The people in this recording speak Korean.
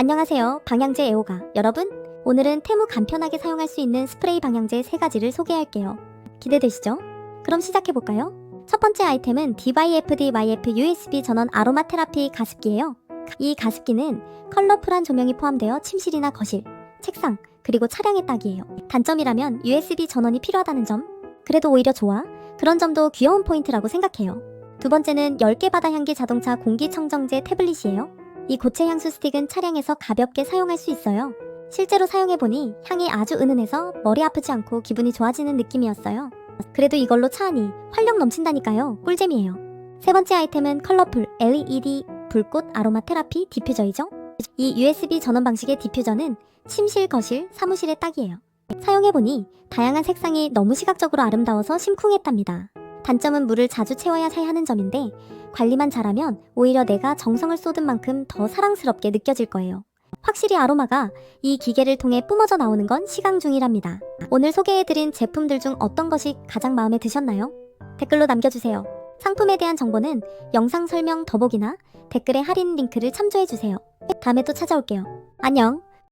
안녕하세요. 방향제 애호가. 여러분, 오늘은 테무 간편하게 사용할 수 있는 스프레이 방향제 세 가지를 소개할게요. 기대되시죠? 그럼 시작해볼까요? 첫 번째 아이템은 DYFD YF USB 전원 아로마 테라피 가습기예요. 이 가습기는 컬러풀한 조명이 포함되어 침실이나 거실, 책상, 그리고 차량에 딱이에요. 단점이라면 USB 전원이 필요하다는 점. 그래도 오히려 좋아. 그런 점도 귀여운 포인트라고 생각해요. 두 번째는 10개 바다 향기 자동차 공기청정제 태블릿이에요. 이 고체 향수 스틱은 차량에서 가볍게 사용할 수 있어요. 실제로 사용해보니 향이 아주 은은해서 머리 아프지 않고 기분이 좋아지는 느낌이었어요. 그래도 이걸로 차하니 활력 넘친다니까요. 꿀잼이에요. 세 번째 아이템은 컬러풀 LED 불꽃 아로마 테라피 디퓨저이죠. 이 USB 전원 방식의 디퓨저는 침실, 거실, 사무실에 딱이에요. 사용해보니 다양한 색상이 너무 시각적으로 아름다워서 심쿵했답니다. 단점은 물을 자주 채워야 잘 하는 점인데 관리만 잘하면 오히려 내가 정성을 쏟은 만큼 더 사랑스럽게 느껴질 거예요. 확실히 아로마가 이 기계를 통해 뿜어져 나오는 건 시강 중이랍니다. 오늘 소개해드린 제품들 중 어떤 것이 가장 마음에 드셨나요? 댓글로 남겨주세요. 상품에 대한 정보는 영상 설명 더보기나 댓글에 할인 링크를 참조해주세요. 다음에 또 찾아올게요. 안녕!